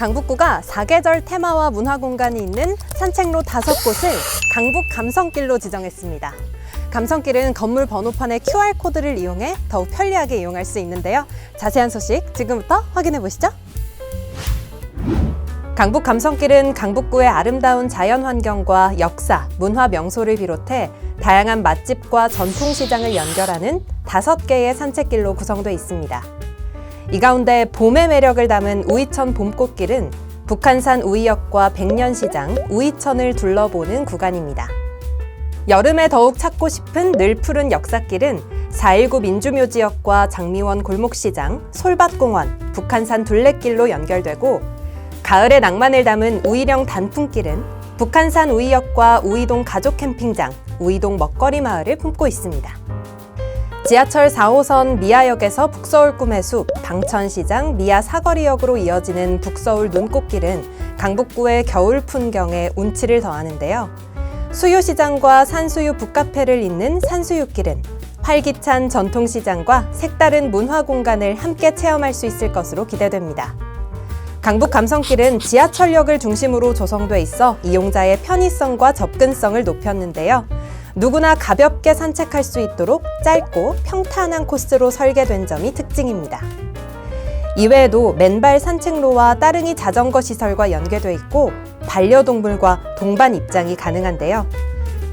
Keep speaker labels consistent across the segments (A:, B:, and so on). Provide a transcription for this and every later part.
A: 강북구가 사계절 테마와 문화 공간이 있는 산책로 다섯 곳을 강북 감성길로 지정했습니다. 감성길은 건물 번호판의 QR코드를 이용해 더욱 편리하게 이용할 수 있는데요. 자세한 소식 지금부터 확인해 보시죠. 강북 감성길은 강북구의 아름다운 자연 환경과 역사, 문화 명소를 비롯해 다양한 맛집과 전통시장을 연결하는 다섯 개의 산책길로 구성되어 있습니다. 이 가운데 봄의 매력을 담은 우이천 봄꽃길은 북한산 우이역과 백년시장, 우이천을 둘러보는 구간입니다. 여름에 더욱 찾고 싶은 늘 푸른 역사길은 4.19 민주묘 지역과 장미원 골목시장, 솔밭공원, 북한산 둘레길로 연결되고 가을의 낭만을 담은 우이령 단풍길은 북한산 우이역과 우이동 가족 캠핑장, 우이동 먹거리 마을을 품고 있습니다. 지하철 4호선 미아역에서 북서울 꿈의 숲, 방천시장, 미아 사거리역으로 이어지는 북서울 눈꽃길은 강북구의 겨울 풍경에 운치를 더하는데요. 수유시장과 산수유 북카페를 잇는 산수유길은 활기찬 전통시장과 색다른 문화 공간을 함께 체험할 수 있을 것으로 기대됩니다. 강북 감성길은 지하철역을 중심으로 조성돼 있어 이용자의 편의성과 접근성을 높였는데요. 누구나 가볍게 산책할 수 있도록 짧고 평탄한 코스로 설계된 점이 특징입니다. 이외에도 맨발 산책로와 따릉이 자전거 시설과 연계돼 있고 반려동물과 동반 입장이 가능한데요.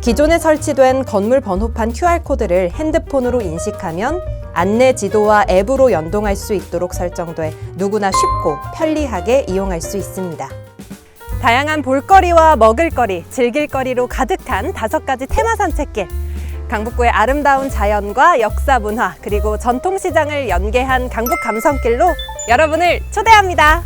A: 기존에 설치된 건물 번호판 QR코드를 핸드폰으로 인식하면 안내 지도와 앱으로 연동할 수 있도록 설정돼 누구나 쉽고 편리하게 이용할 수 있습니다. 다양한 볼거리와 먹을거리, 즐길거리로 가득한 다섯 가지 테마 산책길. 강북구의 아름다운 자연과 역사 문화 그리고 전통시장을 연계한 강북 감성길로 여러분을 초대합니다.